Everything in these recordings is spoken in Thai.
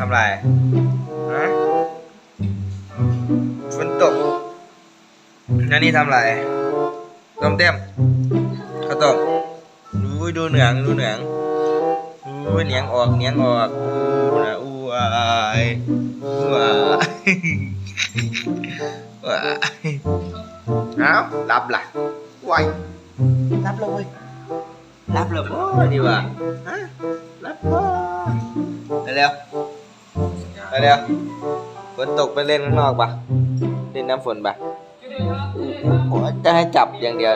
ทำไรฮะฝนตกนันนี่ทำไรต้มเต็มข้าวต้มดูดูเหนืองดูเหนืองดูเหนียงออกเหนียงออกอู้นะอู้อายอู้อายว้ายเอาหลับล่ะไหวรับเลยเว้ยรับเลยบ่ดีกว่าฮะรับบ่ไปเร็ว ไปเร็วฝนตกไปเล่นข้างนอกปะเล่นน้ำฝนปะโอ้ยจะให้จับอย่างเดียว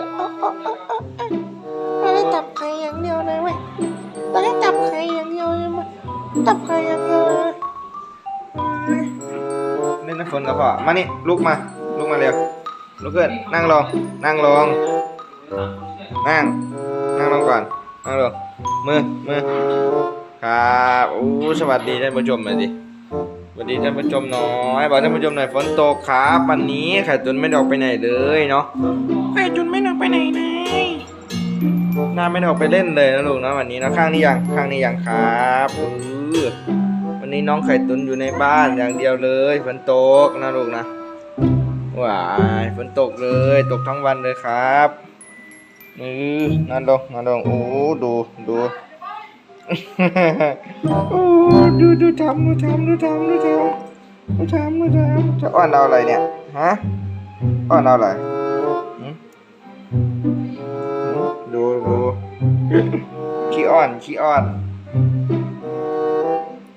ไม่ได้จับใครอย่างเดียวเลยเว้ยไม่ได้จับใครอย่างเดียวเลยมั้ยจับใครอย่างเดียวเลยเล่นน้ำฝนกับพ่อมานี่ลุกมาลุกมาเร็วลุกขึ้นนั่งลงนั่งลงนั่งนั่งลงก่อนนั่งลงมือมือครับโอ้สวัสดีท่านผู้ชมหน่อยดิ สวัสดีท่านผู้ชมหน่อยบอกท่านผู้ชมหน่อยฝนตกครับวันนี้ไข่ตุนไม่ได้ออกไปไหนเลยเนาะไปจนไม่นอกไปไหนเลยน้าไม่ได้ออกไปเล่นเลยนะลูกนะวันนี้นะข้างนี้ยังข้างนี้ยังครับเออวันนี้น้องไข่ตุนอยู่ในบ้านอย่างเดียวเลยฝนตกนะลูกนะว้ายฝนตกเลยตกทั้งวันเลยครับอือนั่นลงนั่นลงโอ้ดูดู โอ้ดูดูทำดูทำดูทำดูทำดูทำดูทำจะอ้อนเราอะไรเนี่ยฮะอ้อนเราอะไรดูดูขี้อ่อนขี้อ่อน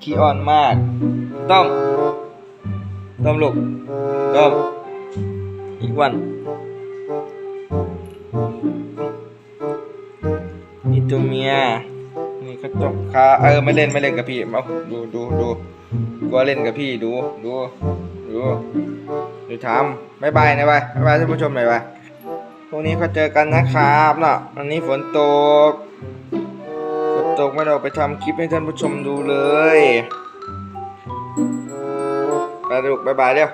ขี้อ่อนมาก ต้อมต้อมลูกต้อมอีกวันนี่ตัวเมีย ก็ต้มขาเออไม่เล่นไม่เล่นกับพี่เอาดูดูดูกลัวเล่นกับพี่ดูดูดูดูทำบายบายนะบายบายบายท่านผู้ชมหน่อยบายพรุ่งนี้ก็เจอกันนะครับเนาะวันนี้ฝนตกฝนตกไม่ได้ออกไปทำคลิปให้ท่านผู้ชมดูเลยไปลูบายบายเร็ว